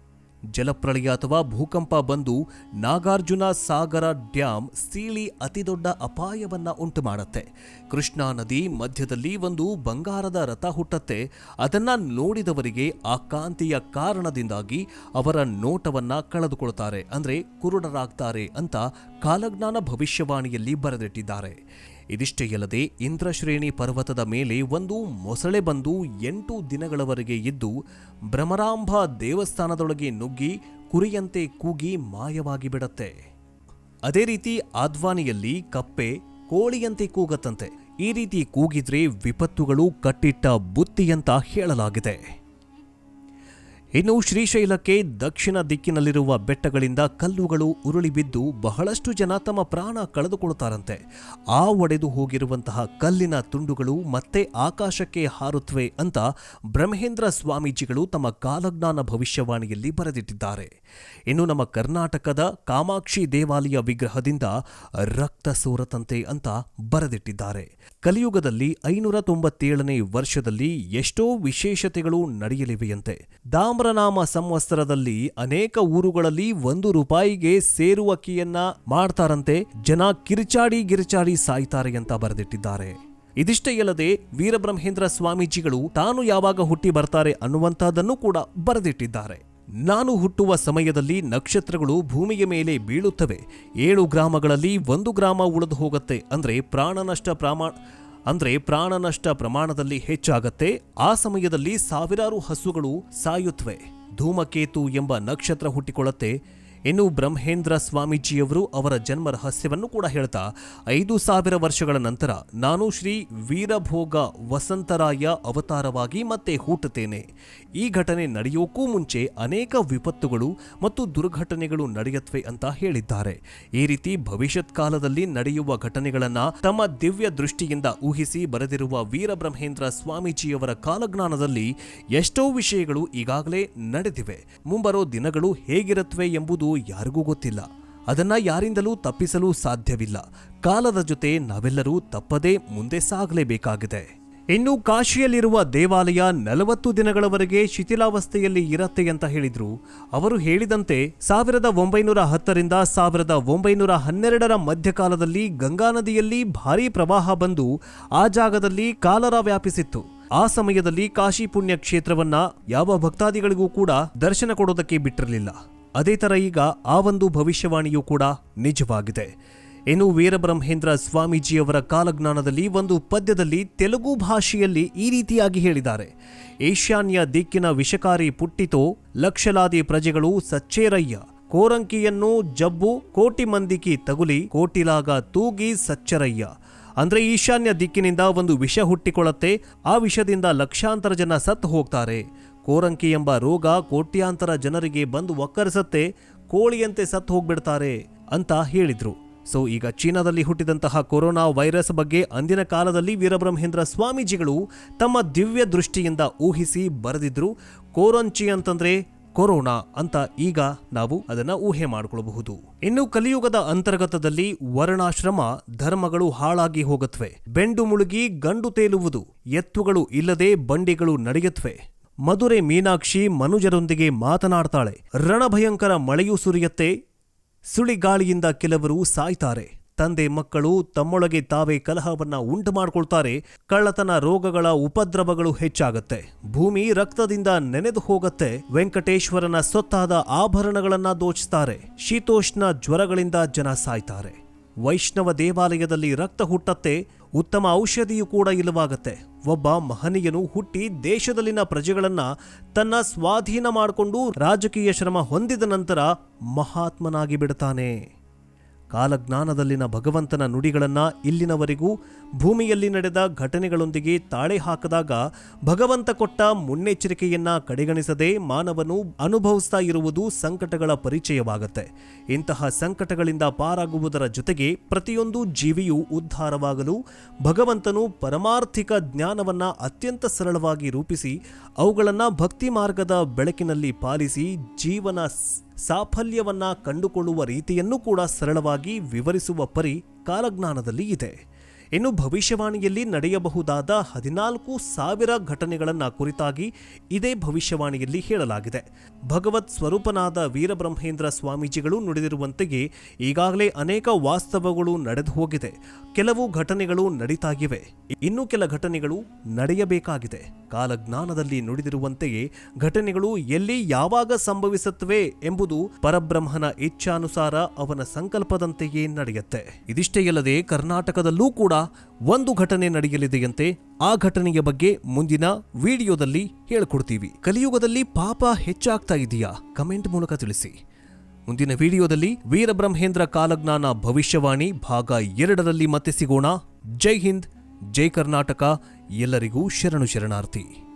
S1: ಜಲಪ್ರಳಯ ಅಥವಾ ಭೂಕಂಪ ಬಂದು ನಾಗಾರ್ಜುನ ಸಾಗರ ಡ್ಯಾಮ್ ಸೀಳಿ ಅತಿದೊಡ್ಡ ಅಪಾಯವನ್ನ ಉಂಟು ಮಾಡುತ್ತೆ. ಕೃಷ್ಣಾ ನದಿ ಮಧ್ಯದಲ್ಲಿ ಒಂದು ಬಂಗಾರದ ರಥ ಹುಟ್ಟತ್ತೆ. ಅದನ್ನ ನೋಡಿದವರಿಗೆ ಆ ಕಾಂತಿಯ ಕಾರಣದಿಂದಾಗಿ ಅವರ ನೋಟವನ್ನ ಕಳೆದುಕೊಳ್ತಾರೆ. ಅಂದ್ರೆ ಕುರುಡರಾಗ್ತಾರೆ ಅಂತ ಕಾಲಜ್ಞಾನ ಭವಿಷ್ಯವಾಣಿಯಲ್ಲಿ ಬರೆದಿಟ್ಟಿದ್ದಾರೆ. ಇದಿಷ್ಟೇ ಅಲ್ಲದೆ ಇಂದ್ರಶ್ರೇಣಿ ಪರ್ವತದ ಮೇಲೆ ಒಂದು ಮೊಸಳೆ ಬಂದು ಎಂಟು ದಿನಗಳವರೆಗೆ ಇದ್ದು ಭ್ರಮರಾಂಬ ದೇವಸ್ಥಾನದೊಳಗೆ ನುಗ್ಗಿ ಕುರಿಯಂತೆ ಕೂಗಿ ಮಾಯವಾಗಿ ಬಿಡತ್ತೆ. ಅದೇ ರೀತಿ ಆದ್ವಾನಿಯಲ್ಲಿ ಕಪ್ಪೆ ಕೋಳಿಯಂತೆ ಕೂಗತ್ತಂತೆ. ಈ ರೀತಿ ಕೂಗಿದ್ರೆ ವಿಪತ್ತುಗಳು ಕಟ್ಟಿಟ್ಟ ಬುತ್ತಿಯಂತ ಹೇಳಲಾಗಿದೆ. ಇನ್ನು ಶ್ರೀಶೈಲಕ್ಕೆ ದಕ್ಷಿಣ ದಿಕ್ಕಿನಲ್ಲಿರುವ ಬೆಟ್ಟಗಳಿಂದ ಕಲ್ಲುಗಳು ಉರುಳಿ ಬಿದ್ದು ಬಹಳಷ್ಟು ಜನ ತಮ್ಮ ಪ್ರಾಣ ಕಳೆದುಕೊಳ್ಳುತ್ತಾರಂತೆ. ಆ ಒಡೆದು ಹೋಗಿರುವಂತಹ ಕಲ್ಲಿನ ತುಂಡುಗಳು ಮತ್ತೆ ಆಕಾಶಕ್ಕೆ ಹಾರುತ್ತವೆ ಅಂತ ಬ್ರಹ್ಮೇಂದ್ರ ಸ್ವಾಮೀಜಿಗಳು ತಮ್ಮ ಕಾಲಜ್ಞಾನ ಭವಿಷ್ಯವಾಣಿಯಲ್ಲಿ ಬರೆದಿಟ್ಟಿದ್ದಾರೆ. ಇನ್ನು ನಮ್ಮ ಕರ್ನಾಟಕದ ಕಾಮಾಕ್ಷಿ ದೇವಾಲಯ ವಿಗ್ರಹದಿಂದ ರಕ್ತ ಸೋರತಂತೆ ಅಂತ ಬರೆದಿಟ್ಟಿದ್ದಾರೆ. ಕಲಿಯುಗದಲ್ಲಿ ಐನೂರ ತೊಂಬತ್ತೇಳನೇ ವರ್ಷದಲ್ಲಿ ಎಷ್ಟೋ ವಿಶೇಷತೆಗಳು ನಡೆಯಲಿವೆಯಂತೆ. ದಾಮ್ರನಾಮ ಸಂವತ್ಸರದಲ್ಲಿ ಅನೇಕ ಊರುಗಳಲ್ಲಿ ಒಂದು ರೂಪಾಯಿಗೆ ಸೇರುವ ಅಕ್ಕಿಯನ್ನ ಮಾಡ್ತಾರಂತೆ. ಜನ ಕಿರಿಚಾಡಿ ಗಿರಿಚಾಡಿ ಸಾಯ್ತಾರೆ ಅಂತ ಬರೆದಿಟ್ಟಿದ್ದಾರೆ. ಇದಿಷ್ಟೇ ಅಲ್ಲದೆ ವೀರಬ್ರಹ್ಮೇಂದ್ರ ಸ್ವಾಮೀಜಿಗಳು ತಾನು ಯಾವಾಗ ಹುಟ್ಟಿ ಬರ್ತಾರೆ ಅನ್ನುವಂತಹದನ್ನು ಕೂಡ ಬರೆದಿಟ್ಟಿದ್ದಾರೆ. ನಾನು ಹುಟ್ಟುವ ಸಮಯದಲ್ಲಿ ನಕ್ಷತ್ರಗಳು ಭೂಮಿಯ ಮೇಲೆ ಬೀಳುತ್ತವೆ. ಏಳು ಗ್ರಾಮಗಳಲ್ಲಿ ಒಂದು ಗ್ರಾಮ ಉಳಿದು ಹೋಗುತ್ತೆ. ಅಂದ್ರೆ ಪ್ರಾಣನಷ್ಟ ಪ್ರಮಾಣ ಅಂದ್ರೆ ಪ್ರಾಣನಷ್ಟ ಪ್ರಮಾಣದಲ್ಲಿ ಹೆಚ್ಚಾಗತ್ತೆ. ಆ ಸಮಯದಲ್ಲಿ ಸಾವಿರಾರು ಹಸುಗಳು ಸಾಯುತ್ತವೆ ಧೂಮಕೇತು ಎಂಬ ನಕ್ಷತ್ರ ಹುಟ್ಟಿಕೊಳ್ಳುತ್ತೆ. ಇನ್ನು ಬ್ರಹ್ಮೇಂದ್ರ ಸ್ವಾಮೀಜಿಯವರು ಅವರ ಜನ್ಮ ರಹಸ್ಯವನ್ನು ಕೂಡ ಹೇಳ್ತಾ, ಐದು ಸಾವಿರ ವರ್ಷಗಳ ನಂತರ ನಾನು ಶ್ರೀ ವೀರಭೋಗ ವಸಂತರಾಯ ಅವತಾರವಾಗಿ ಮತ್ತೆ ಹುಟ್ಟುತ್ತೇನೆ ಈ ಘಟನೆ ನಡೆಯೋಕ್ಕೂ ಮುಂಚೆ ಅನೇಕ ವಿಪತ್ತುಗಳು ಮತ್ತು ದುರ್ಘಟನೆಗಳು ನಡೆಯತ್ವೆ ಅಂತ ಹೇಳಿದ್ದಾರೆ. ಈ ರೀತಿ ಭವಿಷ್ಯತ್ ಕಾಲದಲ್ಲಿ ನಡೆಯುವ ಘಟನೆಗಳನ್ನ ತಮ್ಮ ದಿವ್ಯ ದೃಷ್ಟಿಯಿಂದ ಊಹಿಸಿ ಬರೆದಿರುವ ವೀರಬ್ರಹ್ಮೇಂದ್ರ ಸ್ವಾಮೀಜಿಯವರ ಕಾಲಜ್ಞಾನದಲ್ಲಿ ಎಷ್ಟೋ ವಿಷಯಗಳು ಈಗಾಗಲೇ ನಡೆದಿವೆ. ಮುಂಬರೋ ದಿನಗಳು ಹೇಗಿರುತ್ತವೆ ಎಂಬುದು ಯಾರಿಗೂ ಗೊತ್ತಿಲ್ಲ. ಅದನ್ನ ಯಾರಿಂದಲೂ ತಪ್ಪಿಸಲು ಸಾಧ್ಯವಿಲ್ಲ. ಕಾಲದ ಜೊತೆ ನಾವೆಲ್ಲರೂ ತಪ್ಪದೇ ಮುಂದೆ ಸಾಗಲೇಬೇಕಾಗಿದೆ.
S2: ಇನ್ನು ಕಾಶಿಯಲ್ಲಿರುವ ದೇವಾಲಯ ನಲವತ್ತು ದಿನಗಳವರೆಗೆ ಶಿಥಿಲಾವಸ್ಥೆಯಲ್ಲಿ ಇರತ್ತೆ ಅಂತ ಹೇಳಿದ್ರು. ಅವರು ಹೇಳಿದಂತೆ ಸಾವಿರದ ಒಂಬೈನೂರ ಹತ್ತರಿಂದ ಸಾವಿರದ ಒಂಬೈನೂರ ಹನ್ನೆರಡರ ಮಧ್ಯಕಾಲದಲ್ಲಿ ಗಂಗಾ ನದಿಯಲ್ಲಿ ಭಾರೀ ಪ್ರವಾಹ ಬಂದು ಆ ಜಾಗದಲ್ಲಿ ಕಾಲರ ವ್ಯಾಪಿಸಿತ್ತು. ಆ ಸಮಯದಲ್ಲಿ ಕಾಶಿ ಪುಣ್ಯ ಕ್ಷೇತ್ರವನ್ನ ಯಾವ ಭಕ್ತಾದಿಗಳಿಗೂ ಕೂಡ ದರ್ಶನ ಕೊಡೋದಕ್ಕೆ ಬಿಟ್ಟಿರಲಿಲ್ಲ. ಅದೇ ತರ ಈಗ ಆ ಒಂದು ಭವಿಷ್ಯವಾಣಿಯೂ ಕೂಡ ನಿಜವಾಗಿದೆ. ಇನ್ನು ವೀರಬ್ರಹ್ಮೇಂದ್ರ ಸ್ವಾಮೀಜಿಯವರ ಕಾಲಜ್ಞಾನದಲ್ಲಿ ಒಂದು ಪದ್ಯದಲ್ಲಿ ತೆಲುಗು ಭಾಷೆಯಲ್ಲಿ ಈ ರೀತಿಯಾಗಿ ಹೇಳಿದ್ದಾರೆ. ಈಶಾನ್ಯ ದಿಕ್ಕಿನ ವಿಷಕಾರಿ ಪುಟ್ಟಿತೋ ಲಕ್ಷಲಾದಿ ಪ್ರಜೆಗಳು ಸಚ್ಚೇರಯ್ಯ. ಕೋರಂಕಿಯನ್ನು ಜಬ್ಬು ಕೋಟಿ ಮಂದಿಕಿ ತಗುಲಿ ಕೋಟಿಲಾಗ ತೂಗಿ ಸಚ್ಚರಯ್ಯ. ಅಂದ್ರೆ ಈಶಾನ್ಯ ದಿಕ್ಕಿನಿಂದ ಒಂದು ವಿಷ ಹುಟ್ಟಿಕೊಳ್ಳುತ್ತೆ, ಆ ವಿಷದಿಂದ ಲಕ್ಷಾಂತರ ಜನ ಸತ್ತು ಹೋಗ್ತಾರೆ. ಕೋರಂಕಿ ಎಂಬ ರೋಗ ಕೋಟ್ಯಾಂತರ ಜನರಿಗೆ ಬಂದು ಒಕ್ಕರಿಸತ್ತೆ, ಕೋಳಿಯಂತೆ ಸತ್ತು ಹೋಗ್ಬಿಡ್ತಾರೆ ಅಂತ ಹೇಳಿದ್ರು. ಸೊ, ಈಗ ಚೀನಾದಲ್ಲಿ ಹುಟ್ಟಿದಂತಹ ಕೊರೋನಾ ವೈರಸ್ ಬಗ್ಗೆ ಅಂದಿನ ಕಾಲದಲ್ಲಿ ವೀರಬ್ರಹ್ಮೇಂದ್ರ ಸ್ವಾಮೀಜಿಗಳು ತಮ್ಮ ದಿವ್ಯ ದೃಷ್ಟಿಯಿಂದ ಊಹಿಸಿ ಬರೆದಿದ್ರು, ಕೋರಂಚಿ ಅಂತಂದ್ರೆ ಕೊರೋನಾ ಅಂತ ಈಗ ನಾವು ಅದನ್ನ ಊಹೆ ಮಾಡಿಕೊಳ್ಳಬಹುದು ಇನ್ನು ಕಲಿಯುಗದ ಅಂತರ್ಗತದಲ್ಲಿ ವರ್ಣಾಶ್ರಮ ಧರ್ಮಗಳು ಹಾಳಾಗಿ ಹೋಗತ್ವೆ. ಬೆಂಡು ಮುಳುಗಿ ಗಂಡು ತೇಲುವುದು, ಎತ್ತುಗಳು ಇಲ್ಲದೆ ಬಂಡಿಗಳು ನಡೆಯತ್ವೆ. ಮಧುರೆ ಮೀನಾಕ್ಷಿ ಮನುಜರೊಂದಿಗೆ ಮಾತನಾಡ್ತಾಳೆ. ರಣಭಯಂಕರ ಮಳೆಯೂ ಸುರಿಯತ್ತೆ. ಸುಳಿಗಾಳಿಯಿಂದ ಕೆಲವರು ಸಾಯ್ತಾರೆ. ತಂದೆ ಮಕ್ಕಳು ತಮ್ಮೊಳಗೆ ತಾವೇ ಕಲಹವನ್ನ ಉಂಟು ಮಾಡ್ಕೊಳ್ತಾರೆ ಕಳ್ಳತನ ರೋಗಗಳ ಉಪದ್ರವಗಳು ಹೆಚ್ಚಾಗತ್ತೆ. ಭೂಮಿ ರಕ್ತದಿಂದ ನೆನೆದು ಹೋಗತ್ತೆ. ವೆಂಕಟೇಶ್ವರನ ಸೊತ್ತಾದ ಆಭರಣಗಳನ್ನ ದೋಚಿಸ್ತಾರೆ. ಶೀತೋಷ್ಣ ಜ್ವರಗಳಿಂದ ಜನ ಸಾಯ್ತಾರೆ. ವೈಷ್ಣವ ದೇವಾಲಯದಲ್ಲಿ ರಕ್ತ ಹುಟ್ಟತ್ತೆ. ಉತ್ತಮ ಔಷಧಿಯೂ ಕೂಡ ಇಲ್ಲವಾಗತ್ತೆ. ಒಬ್ಬ ಮಹನೀಯನು ಹುಟ್ಟಿ ದೇಶದಲ್ಲಿನ ಪ್ರಜೆಗಳನ್ನ ತನ್ನ ಸ್ವಾಧೀನ ಮಾಡಿಕೊಂಡು ರಾಜಕೀಯ ಶ್ರಮ ಹೊಂದಿದ ನಂತರ ಮಹಾತ್ಮನಾಗಿ ಬಿಡ್ತಾನೆ. ಕಾಲಜ್ಞಾನದಲ್ಲಿನ ಭಗವಂತನ ನುಡಿಗಳನ್ನು ಇಲ್ಲಿನವರೆಗೂ ಭೂಮಿಯಲ್ಲಿ ನಡೆದ ಘಟನೆಗಳೊಂದಿಗೆ ತಾಳೆ ಹಾಕದಾಗ ಭಗವಂತ ಕೊಟ್ಟ ಮುನ್ನೆಚ್ಚರಿಕೆಯನ್ನ ಕಡೆಗಣಿಸದೆ ಮಾನವನು ಅನುಭವಿಸ್ತಾ ಇರುವುದು ಸಂಕಟಗಳ ಪರಿಚಯವಾಗುತ್ತೆ. ಇಂತಹ ಸಂಕಟಗಳಿಂದ ಪಾರಾಗುವುದರ ಜೊತೆಗೆ ಪ್ರತಿಯೊಂದು ಜೀವಿಯು ಉದ್ಧಾರವಾಗಲು ಭಗವಂತನು ಪರಮಾರ್ಥಿಕ ಜ್ಞಾನವನ್ನು ಅತ್ಯಂತ ಸರಳವಾಗಿ ರೂಪಿಸಿ ಅವುಗಳನ್ನು ಭಕ್ತಿ ಮಾರ್ಗದ ಬೆಳಕಿನಲ್ಲಿ ಪಾಲಿಸಿ ಜೀವನ ಸಾಫಲ್ಯವನ್ನ ಕಂಡುಕೊಳ್ಳುವ ರೀತಿಯನ್ನು ಕೂಡ ಸರಳವಾಗಿ ವಿವರಿಸುವ ಪರಿ ಕಾಲಜ್ಞಾನದಲ್ಲಿ ಇದೆ. ಇನ್ನು ಭವಿಷ್ಯವಾಣಿಯಲ್ಲಿ ನಡೆಯಬಹುದಾದ ಹದಿನಾಲ್ಕು ಸಾವಿರ ಘಟನೆಗಳನ್ನ ಕುರಿತಾಗಿ ಇದೇ ಭವಿಷ್ಯವಾಣಿಯಲ್ಲಿ ಹೇಳಲಾಗಿದೆ. ಭಗವತ್ ಸ್ವರೂಪನಾದ ವೀರಬ್ರಹ್ಮೇಂದ್ರ ಸ್ವಾಮೀಜಿಗಳು ನುಡಿದಿರುವಂತೆಯೇ ಈಗಾಗಲೇ ಅನೇಕ ವಾಸ್ತವಗಳು ನಡೆದು ಹೋಗಿದೆ. ಕೆಲವು ಘಟನೆಗಳು ನಡೀತಾಗಿವೆ. ಇನ್ನು ಕೆಲ ಘಟನೆಗಳು ನಡೆಯಬೇಕಾಗಿದೆ. ಕಾಲಜ್ಞಾನದಲ್ಲಿ ನುಡಿದಿರುವಂತೆಯೇ ಘಟನೆಗಳು ಎಲ್ಲಿ ಯಾವಾಗ ಸಂಭವಿಸುತ್ತವೆ ಎಂಬುದು ಪರಬ್ರಹ್ಮನ ಇಚ್ಛಾನುಸಾರ ಅವನ ಸಂಕಲ್ಪದಂತೆಯೇ ನಡೆಯುತ್ತೆ. ಇದಿಷ್ಟೇ ಅಲ್ಲದೆ ಕರ್ನಾಟಕದಲ್ಲೂ ಕೂಡ ಒಂದು ಘಟನೆ ನಡೆಯಲಿದೆಯಂತೆ, ಆ ಘಟನೆಯ ಬಗ್ಗೆ ಮುಂದಿನ ವಿಡಿಯೋದಲ್ಲಿ ಹೇಳ್ಕೊಡ್ತೀವಿ. ಕಲಿಯುಗದಲ್ಲಿ ಪಾಪ ಹೆಚ್ಚಾಗ್ತಾ ಇದೆಯಾ? ಕಮೆಂಟ್ ಮೂಲಕ ತಿಳಿಸಿ. ಮುಂದಿನ ವಿಡಿಯೋದಲ್ಲಿ ವೀರಬ್ರಹ್ಮೇಂದ್ರ ಕಾಲಜ್ಞಾನ ಭವಿಷ್ಯವಾಣಿ ಭಾಗ ಎರಡರಲ್ಲಿ ಮತ್ತೆ ಸಿಗೋಣ. ಜೈ ಹಿಂದ್, ಜೈ ಕರ್ನಾಟಕ, ಎಲ್ಲರಿಗೂ ಶರಣು ಶರಣಾರ್ಥಿ.